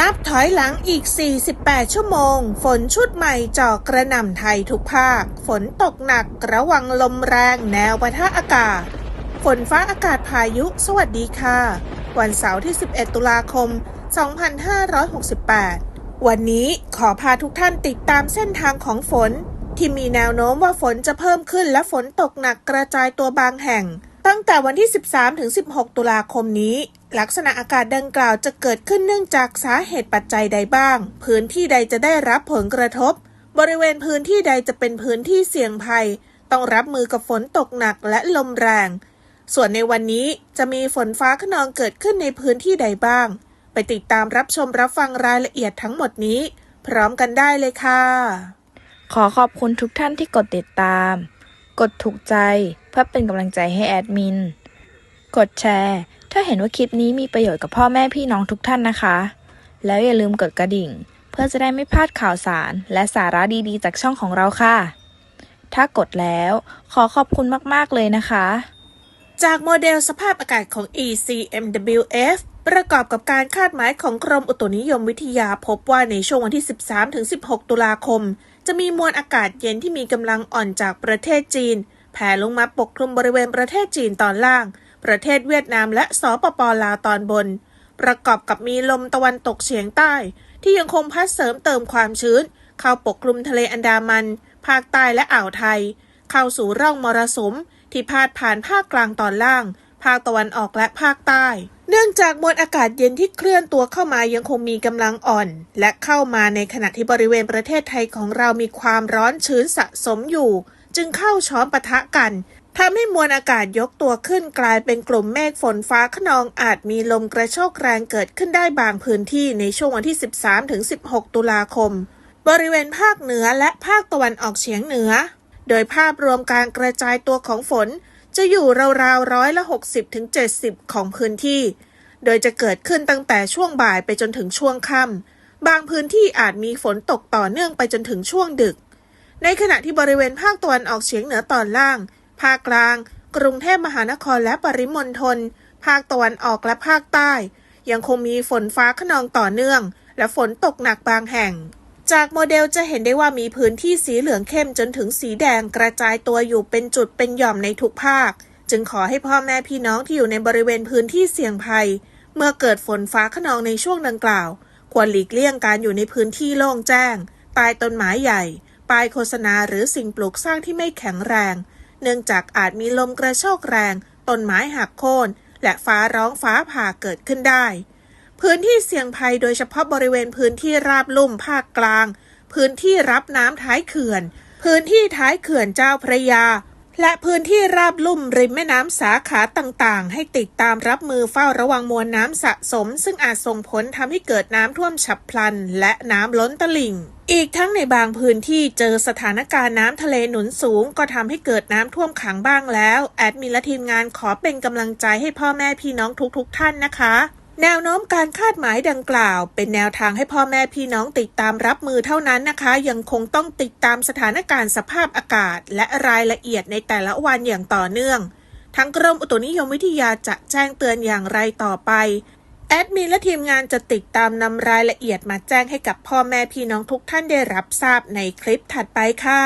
นับถอยหลังอีก 48 ชั่วโมง ฝนชุดใหม่เจาะกระหน่ำไทยทุกภาค ฝนตกหนักระวังลมแรงแนวปะทะอากาศ ฝนฟ้าอากาศพายุ สวัสดีค่ะ วันเสาร์ที่ 11 ตุลาคม 2568 วันนี้ขอพาทุกท่านติดตามเส้นทางของฝน ที่มีแนวโน้มว่าฝนจะเพิ่มขึ้นและฝนตกหนักกระจายตัวบางแห่ง ตั้งแต่วันที่ 13 ถึง 16 ตุลาคมนี้ ลักษณะอากาศดังกล่าวจะเกิดขึ้นเนื่องจากสาเหตุปัจจัยใดบ้าง พื้นที่ใดจะได้รับผลกระทบ บริเวณพื้นที่ใดจะเป็นพื้นที่เสี่ยงภัย ต้องรับมือกับฝนตกหนักและลมแรง ส่วนในวันนี้จะมีฝนฟ้าขนองเกิดขึ้นในพื้นที่ใดบ้าง ไปติดตามรับชมรับฟังรายละเอียดทั้งหมดนี้ พร้อมกันได้เลยค่ะ ขอขอบคุณทุกท่านที่กดติดตาม กดถูกใจเพื่อเป็นกำลังใจให้แอดมิน กดแชร์ ถ้าเห็นว่าคลิปนี้มีประโยชน์กับพ่อแม่พี่น้องทุกท่านนะคะ แล้วอย่าลืมกดกระดิ่ง เพื่อจะได้ไม่พลาดข่าวสาร และสาระดีๆ จากช่องของเราค่ะ ถ้ากดแล้วขอขอบคุณมากๆเลยนะคะ จากโมเดลสภาพอากาศของ ECMWF ประกอบกับการคาดหมายของกรมอุตุนิยมวิทยาพบว่าในช่วงวันที่ 13-16 ตุลาคม จะมีมวลอากาศเย็นที่มีกำลังอ่อนจากประเทศจีน แผ่ลงมาปกคลุมบริเวณประเทศจีนตอนล่าง ประเทศเวียดนามและสปปลาวตอนบน ประกอบกับมีลมตะวันตกเฉียงใต้ ที่ยังคงพัดเสริมเติมความชื้น เข้าปกคลุมทะเลอันดามัน ภาคใต้และอ่าวไทย เข้าสู่ร่องมรสุมที่พาดผ่านภาคกลางตอนล่าง ภาคตะวันออกและภาคใต้ เนื่องจากมวลอากาศเย็นที่เคลื่อนตัวเข้ามายังคงมีกำลังอ่อน และเข้ามาในขณะที่บริเวณประเทศไทยของเรามีความร้อนชื้นสะสมอยู่ จึงเข้าช้อนปะทะกันทำให้มวลอากาศยกตัวขึ้นกลายเป็นกลุ่มเมฆฝนฟ้าขนองอาจมีลมกระโชกแรงเกิดขึ้นได้บางพื้นที่ในช่วงวันที่ 13-16 ตุลาคม บริเวณภาคเหนือและภาคตะวันออกเฉียงเหนือ โดยภาพรวมการกระจายตัวของฝน จะอยู่ราวๆร้อยละ 60ถึง70 ของพื้นที่ โดยจะเกิดขึ้นตั้งแต่ช่วงบ่ายไปจนถึงช่วงค่ำบางพื้นที่อาจมีฝนตกต่อเนื่องไปจนถึงช่วงดึก ในขณะที่บริเวณภาคตะวันออกเฉียงเหนือตอนล่าง ภาคกลาง กรุงเทพมหานครและปริมณฑลภาคตะวันออกและภาคใต้ ยังคงมีฝนฟ้าขนองต่อเนื่อง และฝนตกหนักบางแห่ง จากโมเดลจะเห็นได้ว่ามีพื้นที่สีเหลืองเข้มจนถึงสีแดงกระจายตัวอยู่เป็นจุดเป็นหย่อมในทุกภาค จึงขอให้พ่อแม่พี่น้องที่อยู่ในบริเวณพื้นที่เสี่ยงภัย เมื่อเกิดฝนฟ้าขนองในช่วงดังกล่าว ควรหลีกเลี่ยงการอยู่ในพื้นที่โล่งแจ้งใต้ต้นไม้ใหญ่ป้ายโฆษณาหรือสิ่งปลูกสร้างที่ไม่แข็งแรง เนื่องจากอาจมีลมกระโชกแรงต้นไม้หักโค่นและฟ้าร้องฟ้าผ่าเกิดขึ้นได้ พื้นที่เสี่ยงภัยโดยเฉพาะบริเวณพื้นที่ราบลุ่มภาคกลาง พื้นที่รับน้ำท้ายเขื่อน พื้นที่ท้ายเขื่อนเจ้าพระยา และพื้นที่ราบลุ่มริมแม่น้ำสาขาต่างๆ ให้ติดตามรับมือเฝ้าระวังมวลน้ำสะสม ซึ่งอาจส่งผลทำให้เกิดน้ำท่วมฉับพลัน และน้ำล้นตลิ่ง อีกทั้งในบางพื้นที่เจอสถานการณ์น้ำทะเลหนุนสูง ก็ทำให้เกิดน้ำท่วมขังบ้างแล้ว แอดมินและทีมงานขอเป็นกำลังใจให้พ่อแม่พี่น้องทุกๆ ท่านนะคะ แนวโน้มการคาดหมายดังกล่าว เป็นแนวทางให้พ่อแม่พี่น้องติดตามรับมือเท่านั้นนะคะ ยังคงต้องติดตามสถานการณ์สภาพอากาศ และรายละเอียดในแต่ละวันอย่างต่อเนื่อง ทั้งกรมอุตุนิยมวิทยาจะแจ้งเตือนอย่างไรต่อไป แอดมินและทีมงานจะติดตามนำรายละเอียดมาแจ้งให้กับพ่อแม่พี่น้องทุกท่านได้รับทราบในคลิปถัดไปค่ะ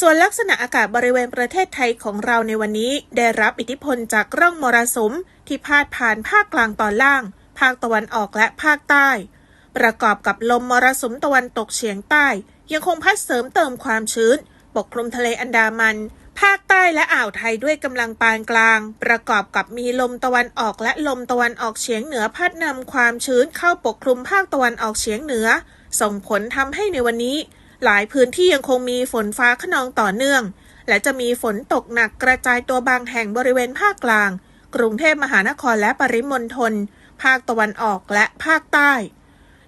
ส่วนลักษณะอากาศบริเวณประเทศไทยของเราในวันนี้ ได้รับอิทธิพลจากร่องมรสุม ที่พาดผ่านภาคกลางตอนล่าง ภาคตะวันออกและภาคใต้ ประกอบกับลมมรสุมตะวันตกเฉียงใต้ ยังคงพัดเสริมเติมความชื้น ปกคลุมทะเลอันดามัน ภาคใต้และอ่าวไทยด้วยกำลังปานกลาง ประกอบกับมีลมตะวันออกและลมตะวันออกเฉียงเหนือพัดนำความชื้นเข้าปกคลุมภาคตะวันออกเฉียงเหนือ ส่งผลทำให้ในวันนี้ หลายพื้นที่ยังคงมีฝนฟ้าขนองต่อเนื่องและจะมีฝนตกหนักกระจายตัวบางแห่งบริเวณภาคกลาง กรุงเทพมหานครและปริมณฑลภาคตะวันออกและภาคใต้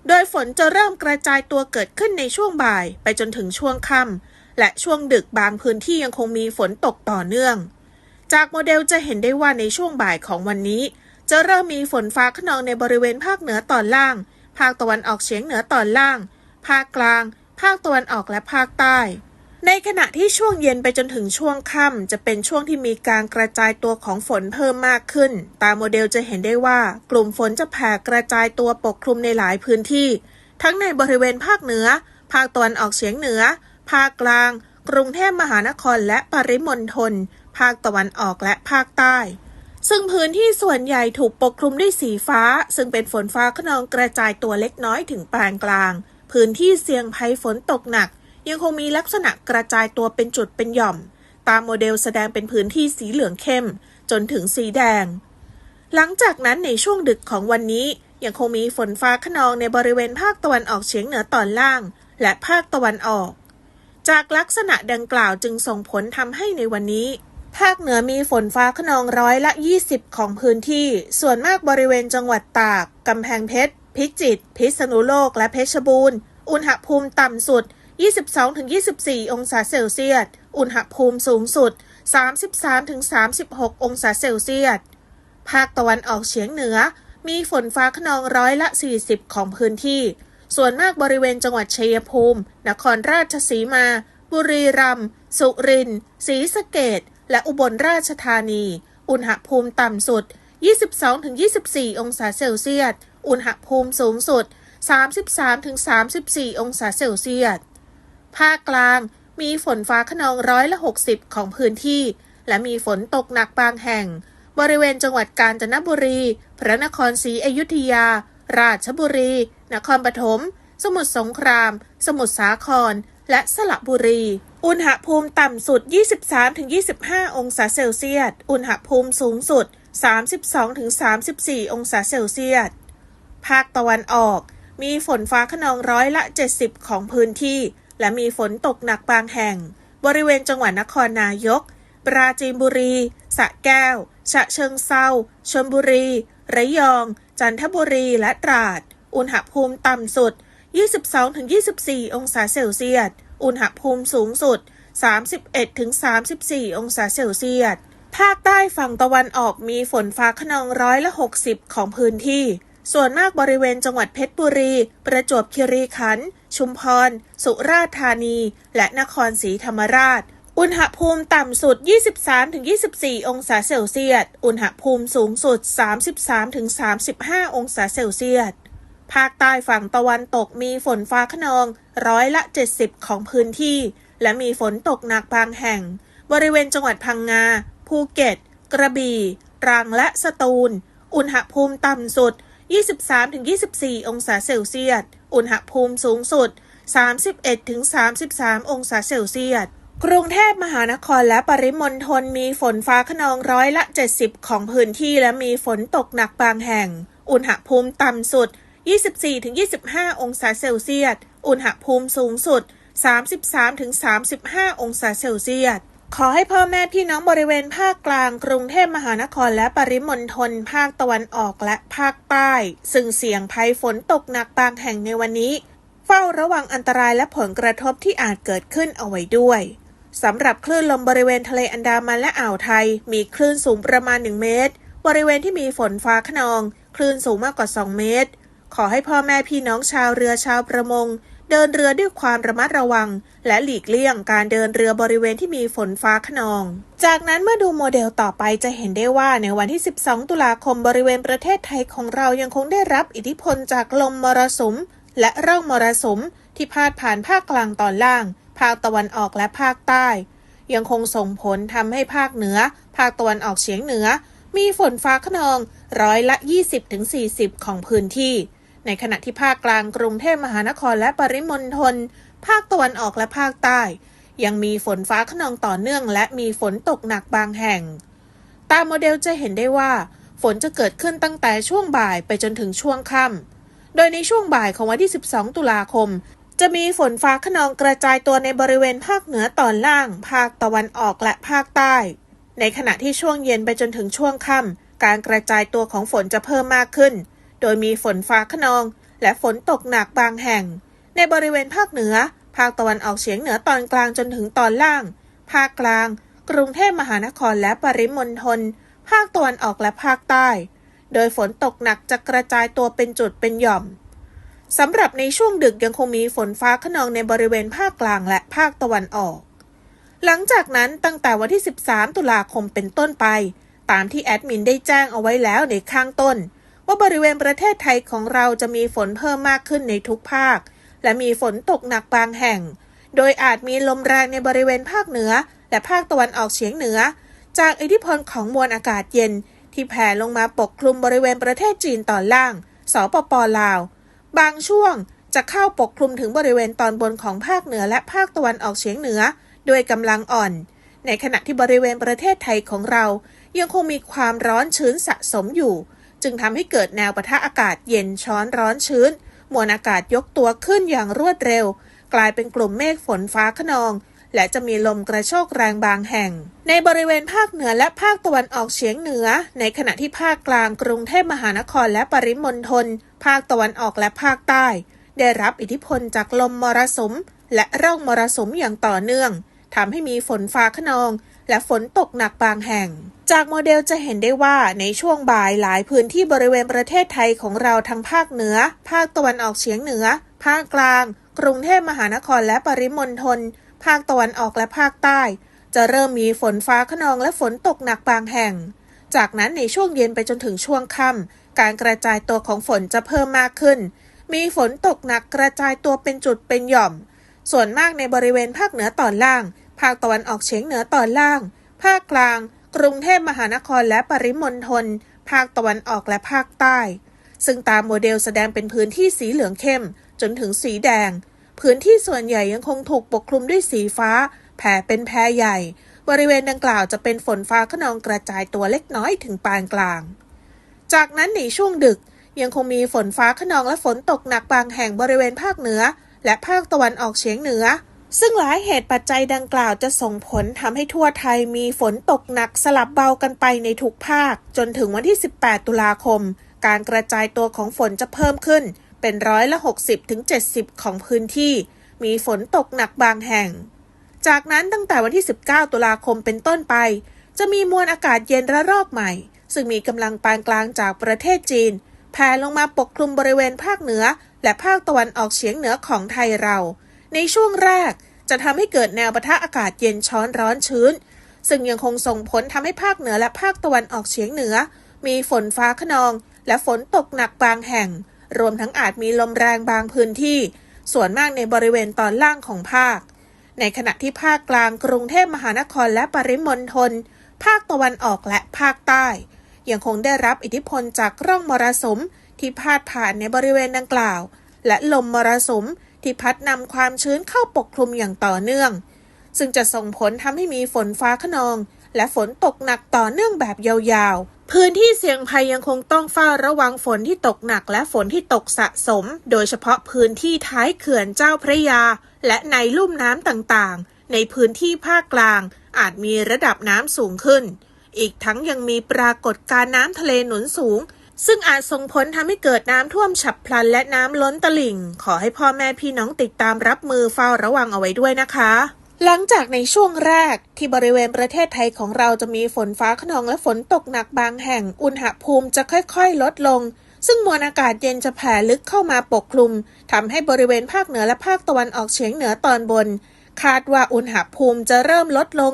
โดยฝนจะเริ่มกระจายตัวเกิดขึ้นในช่วงบ่ายไปจนถึงช่วงค่ำและช่วงดึกบางพื้นที่ยังคงมีฝนตกต่อเนื่อง จากโมเดลจะเห็นได้ว่าในช่วงบ่ายของวันนี้ จะเริ่มมีฝนฟ้าขนองในบริเวณภาคเหนือตอนล่าง ภาคตะวันออกเฉียงเหนือตอนล่าง ภาคกลาง ภาคตะวันออกและภาคใต้ ในขณะที่ช่วงเย็นไปจนถึงช่วงค่ำจะเป็นช่วงที่มีการกระจายตัวของฝนเพิ่มมากขึ้น ตามโมเดลจะเห็นได้ว่ากลุ่มฝนจะแผ่กระจายตัวปกคลุมในหลายพื้นที่ ทั้งในบริเวณภาคเหนือ ภาคตะวันออกเฉียงเหนือ ภาคกลาง กรุงเทพมหานครและปริมณฑลภาคตะวันออกและภาคใต้ ซึ่งพื้นที่ส่วนใหญ่ถูกปกคลุมด้วยสีฟ้า ซึ่งเป็นฝนฟ้าขนองกระจายตัวเล็กน้อยถึงปานกลาง พื้นที่เสี่ยงภัยฝนตกหนัก ยังคงมีลักษณะกระจายตัวเป็นจุดเป็นหย่อม ตามโมเดลแสดงเป็นพื้นที่สีเหลืองเข้ม จนถึงสีแดง หลังจากนั้นในช่วงดึกของวันนี้ยังคงมีฝนฟ้าขนองในบริเวณภาคตะวันออกเฉียงเหนือตอนล่าง และภาคตะวันออก จากลักษณะดังกล่าวจึงส่งผลทำให้ในวันนี้ภาคเหนือมีฝนฟ้าขนองร้อยละ 20 ของพื้นที่ ส่วนมากบริเวณจังหวัดตาก กำแพงเพชร พิจิตร พิษณุโลก และเพชรบูรณ์ อุณหภูมิต่ำสุด 22-24 องศาเซลเซียส อุณหภูมิสูงสุด 33-36 องศาเซลเซียส ภาคตะวันออกเฉียงเหนือ มีฝนฟ้าขนองร้อยละ 40 ของพื้นที่ ส่วนมากบริเวณจังหวัดชัยภูมิ นครราชสีมา บุรีรัมย์ สุรินทร์ ศรีสะเกษและอุบลราชธานี อุณหภูมิต่ำสุด 22-24 องศาเซลเซียส อุณหภูมิสูงสุด 33-34 องศาเซลเซียส ภาคกลางมีฝนฟ้าขนองร้อยละ60 ของพื้นที่ และมีฝนตกหนักบางแห่ง บริเวณจังหวัดกาญจนบุรี พระนครศรีอยุธยา ราชบุรี นครปฐม สมุทรสงคราม สมุทรสาคร และสระบุรี อุณหภูมิต่ำสุด 23-25 องศาเซลเซียส อุณหภูมิสูงสุด 32-34 องศาเซลเซียส ภาคตะวันออก มีฝนฟ้าขนองร้อยละ 70 ของพื้นที่ และมีฝนตกหนักบางแห่ง บริเวณจังหวัดนครนายก ปราจีนบุรี สระแก้ว ฉะเชิงเซาชลบุรี ระยอง จันทบุรีและตราด อุณหภูมิต่ำสุด 22-24 องศาเซลเซียส อุณหภูมิสูงสุด 31-34 องศาเซลเซียส ภาคใต้ฝั่งตะวันออกมีฝนฟ้าขนองร้อยละ 60 ของพื้นที่ ส่วนมากบริเวณจังหวัดเพชรบุรี ประจวบคีรีขันธ์ ชุมพร สุราษฎร์ธานี และนครศรีธรรมราช อุณหภูมิต่ำสุด 23-24 องศาเซลเซียส อุณหภูมิสูงสุด 33-35 องศาเซลเซียส ภาคใต้ฝั่งตะวันตกมีฝนฟ้าขนองร้อยละ 70 ของพื้นที่ และมีฝนตกหนักบางแห่ง บริเวณจังหวัดพังงา ภูเก็ต กระบี่ ตรังและสตูล อุณหภูมิต่ำสุด 23-24 องศาเซลเซียส อุณหภูมิสูงสุด 31-33 องศาเซลเซียส กรุงเทพมหานครและปริมณฑลมีฝนฟ้าขนองร้อยละ 70 ของพื้นที่และมีฝนตกหนักบางแห่ง อุณหภูมิต่ำสุด 24-25 องศาเซลเซียส อุณหภูมิสูงสุด 33-35 องศาเซลเซียส ขอให้พ่อแม่พี่น้องบริเวณภาคกลาง กรุงเทพมหานครและปริมณฑลภาคตะวันออกและภาคใต้ ซึ่งเสี่ยงภัยฝนตกหนักบางแห่งในวันนี้ เฝ้าระวังอันตรายและผลกระทบที่อาจเกิดขึ้นเอาไว้ด้วยสำหรับคลื่นลมบริเวณทะเลอันดามันและอ่าวไทย มีคลื่นสูงประมาณ 1 เมตร บริเวณที่มีฝนฟ้าขนอง คลื่นสูงมากกว่า 2 เมตร ขอให้พ่อแม่พี่น้องชาวเรือชาวประมง เดินเรือด้วยความระมัดระวัง และหลีกเลี่ยงการเดินเรือบริเวณที่มีฝนฟ้าขนอง จากนั้นเมื่อดูโมเดลต่อไปจะเห็นได้ว่าในวันที่ 12 ตุลาคมบริเวณประเทศไทยของเรายังคงได้รับอิทธิพลจากลมมรสุม และร่องมรสุม ที่พาดผ่านภาคกลางตอนล่าง ภาคตะวันออกและภาคใต้ ยังคงส่งผลทำให้ภาคเหนือ ภาคตะวันออกเฉียงเหนือ มีฝนฟ้าขนองร้อยละ 20-40 ของพื้นที่ ในขณะที่ภาคกลางกรุงเทพมหานครและปริมณฑล ภาคตะวันออกและภาคใต้ ยังมีฝนฟ้าขนองต่อเนื่อง และมีฝนตกหนักบางแห่ง ตามโมเดลจะเห็นได้ว่า ฝนจะเกิดขึ้นตั้งแต่ช่วงบ่ายไปจนถึงช่วงค่ำ โดยในช่วงบ่ายของวันที่ 12 ตุลาคม จะมีฝนฟ้าขนองกระจายตัวในบริเวณภาคเหนือตอนล่าง ภาคตะวันออกและภาคใต้ ในขณะที่ช่วงเย็นไปจนถึงช่วงค่ำการกระจายตัวของฝนจะเพิ่มมากขึ้น โดยมีฝนฟ้าขนอง และฝนตกหนักบางแห่ง ในบริเวณภาคเหนือ ภาคตะวันออกเฉียงเหนือตอนกลางจนถึงตอนล่าง ภาคกลาง กรุงเทพมหานครและปริมณฑล ภาคตะวันออกและภาคใต้ โดยฝนตกหนักจะกระจายตัวเป็นจุดเป็นหย่อมสำหรับในช่วงดึกยังคงมีฝนฟ้าขนองในบริเวณภาคกลางและภาคตะวันออก หลังจากนั้นตั้งแต่วันที่ 13 ตุลาคมเป็นต้นไป ตามที่แอดมินได้แจ้งเอาไว้แล้วในข้างต้น ว่าบริเวณประเทศไทยของเราจะมีฝนเพิ่มมากขึ้นในทุกภาค และมีฝนตกหนักบางแห่ง โดยอาจมีลมแรงในบริเวณภาคเหนือ และภาคตะวันออกเฉียงเหนือ จากอิทธิพลของมวลอากาศเย็น ที่แผ่ลงมาปกคลุมบริเวณประเทศจีนตอนล่าง สปปลาว บางช่วงจะเข้าปกคลุมถึงบริเวณตอนบนของภาคเหนือและภาคตะวันออกเฉียงเหนือด้วยกำลังอ่อน ในขณะที่บริเวณประเทศไทยของเรา ยังคงมีความร้อนชื้นสะสมอยู่ จึงทำให้เกิดแนวปะทะอากาศเย็นช้อนร้อนชื้น มวลอากาศยกตัวขึ้นอย่างรวดเร็ว กลายเป็นกลุ่มเมฆฝนฟ้าขนอง และจะมีลมกระโชกแรงบางแห่ง ในบริเวณภาคเหนือและภาคตะวันออกเฉียงเหนือ ในขณะที่ภาคกลางกรุงเทพมหานครและปริมณฑลภาคตะวันออกและภาคใต้ ได้รับอิทธิพลจากลมมรสุม และร่องมรสุมอย่างต่อเนื่องทำให้มีฝนฟ้าขนอง และฝนตกหนักบางแห่ง จากโมเดลจะเห็นได้ว่าในช่วงบ่ายหลายพื้นที่บริเวณประเทศไทยของเราทั้งภาคเหนือ ภาคตะวันออกเฉียงเหนือ ภาคกลาง กรุงเทพมหานครและปริมณฑล ภาคตะวันออกและภาคใต้ จะเริ่มมีฝนฟ้าขนองและฝนตกหนักบางแห่ง จากนั้นในช่วงเย็นไปจนถึงช่วงค่ำการกระจายตัวของฝนจะเพิ่มมากขึ้น มีฝนตกหนักกระจายตัวเป็นจุดเป็นหย่อม ส่วนมากในบริเวณภาคเหนือตอนล่าง ภาคตะวันออกเฉียงเหนือตอนล่าง ภาคกลาง กรุงเทพมหานครและปริมณฑล ภาคตะวันออกและภาคใต้ ซึ่งตามโมเดลแสดงเป็นพื้นที่สีเหลืองเข้ม จนถึงสีแดง พื้นที่ส่วนใหญ่ยังคงถูกปกคลุมด้วยสีฟ้า แผ่เป็นแพรใหญ่ บริเวณดังกล่าวจะเป็นฝนฟ้าขนองกระจายตัวเล็กน้อยถึงปานกลาง จากนั้นในช่วงดึกยังคงมีฝนฟ้าขนองและฝนตกหนักบางแห่งบริเวณภาคเหนือ และภาคตะวันออกเฉียงเหนือ ซึ่งหลายเหตุปัจจัยดังกล่าวจะส่งผลทำให้ทั่วไทยมีฝนตกหนักสลับเบากันไปในทุกภาค จนถึงวันที่ 18 ตุลาคม การกระจายตัวของฝนจะเพิ่มขึ้น เป็นร้อยละ 60ถึง70 ของพื้นที่ มีฝนตกหนักบางแห่ง จากนั้นตั้งแต่วันที่ 19 ตุลาคมเป็นต้นไป จะมีมวลอากาศเย็นระลอกใหม่ ซึ่งมีกำลังปานกลางจากประเทศจีนแผ่ลงมาปกคลุมบริเวณภาคเหนือ และภาคตะวันออกเฉียงเหนือของไทยเรา ในช่วงแรกจะทำให้เกิดแนวปะทะอากาศเย็นช้อนร้อนชื้น ซึ่งยังคงส่งผลทำให้ภาคเหนือและภาคตะวันออกเฉียงเหนือ มีฝนฟ้าขนอง และฝนตกหนักบางแห่ง รวมทั้งอาจมีลมแรงบางพื้นที่ ส่วนมากในบริเวณตอนล่างของภาค ในขณะที่ภาคกลางกรุงเทพมหานครและปริมณฑลภาคตะวันออกและภาคใต้ ยังคงได้รับอิทธิพลจากร่องมรสุมที่พาดผ่านในบริเวณดังกล่าว และลมมรสุม ที่พัดนำความชื้นเข้าปกคลุมอย่างต่อเนื่อง ซึ่งจะส่งผลทำให้มีฝนฟ้าขนอง และฝนตกหนักต่อเนื่องแบบยาวๆ พื้นที่เสี่ยงภัยยังคงต้องเฝ้าระวังฝนที่ตกหนักและฝนที่ตกสะสม โดยเฉพาะพื้นที่ท้ายเขื่อนเจ้าพระยา และในลุ่มน้ำต่างๆ ในพื้นที่ภาคกลาง อาจมีระดับน้ำสูงขึ้น อีกทั้งยังมีปรากฏการณ์น้ำทะเลหนุนสูง ซึ่งอาจส่งผลทำให้เกิดน้ำท่วมฉับพลันและน้ำล้นตลิ่ง ขอให้พ่อแม่พี่น้องติดตามรับมือเฝ้าระวังเอาไว้ด้วยนะคะ หลังจากในช่วงแรกที่บริเวณประเทศไทยของเราจะมีฝนฟ้าขนองและฝนตกหนักบางแห่ง อุณหภูมิจะค่อยๆ ลดลง ซึ่งมวลอากาศเย็นจะแผ่ลึกเข้ามาปกคลุมทำให้บริเวณภาคเหนือและภาคตะวันออกเฉียงเหนือตอนบน คาดว่าอุณหภูมิจะเริ่มลดลง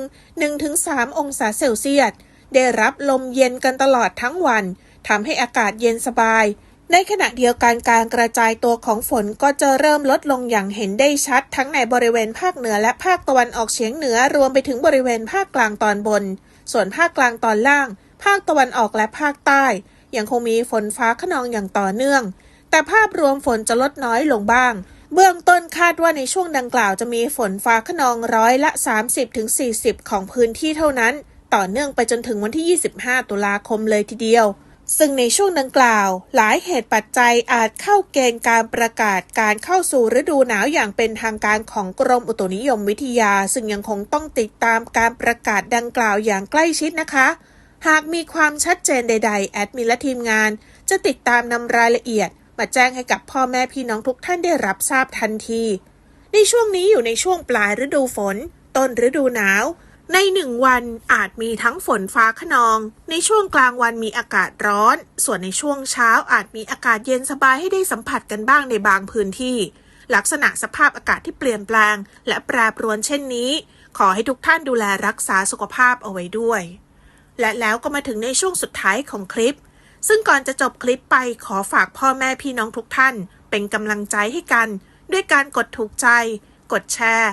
1-3 องศาเซลเซียส ได้รับลมเย็นกันตลอดทั้งวัน ทำให้อากาศเย็นสบาย ในขณะเดียวกันการกระจายตัวของฝนก็จะเริ่มลดลงอย่างเห็นได้ชัด ทั้งในบริเวณภาคเหนือและภาคตะวันออกเฉียงเหนือรวมไปถึงบริเวณภาคกลางตอนบน ส่วนภาคกลางตอนล่าง ภาคตะวันออกและภาคใต้ ยังคงมีฝนฟ้าขนองอย่างต่อเนื่อง แต่ภาพรวมฝนจะลดน้อยลงบ้างเบื้องต้นคาดว่าในช่วงดังกล่าวจะมีฝนฟ้าขนองร้อยละ 30-40 ของพื้นที่เท่านั้น ต่อเนื่องไปจนถึงวันที่ 25 ตุลาคมเลยทีเดียว ซึ่งในช่วงดังกล่าว หลายเหตุปัจจัยอาจเข้าเกณฑ์การประกาศการเข้าสู่ฤดูหนาวอย่างเป็นทางการของกรมอุตุนิยมวิทยา ซึ่งยังคงต้องติดตามการประกาศดังกล่าวอย่างใกล้ชิดนะคะ หากมีความชัดเจนใด ๆ แอดมินและทีมงาน จะติดตามนำรายละเอียด มาแจ้งให้กับพ่อแม่พี่น้องทุกท่านได้รับทราบทันที ในช่วงนี้อยู่ในช่วงปลายฤดูฝน ต้นฤดูหนาว ในหนึ่งวันอาจมีทั้งฝนฟ้าขนอง ในช่วงกลางวันมีอากาศร้อน ส่วนในช่วงเช้าอาจมีอากาศเย็นสบายให้ได้สัมผัสกันบ้างในบางพื้นที่ ลักษณะสภาพอากาศที่เปลี่ยนแปลง และแปรปรวนเช่นนี้ ขอให้ทุกท่านดูแลรักษาสุขภาพเอาไว้ด้วย และแล้วก็มาถึงในช่วงสุดท้ายของคลิป ซึ่งก่อนจะจบคลิปไปขอฝากพ่อแม่พี่น้องทุกท่าน เป็นกำลังใจให้กัน ด้วยการกดถูกใจ กดแชร์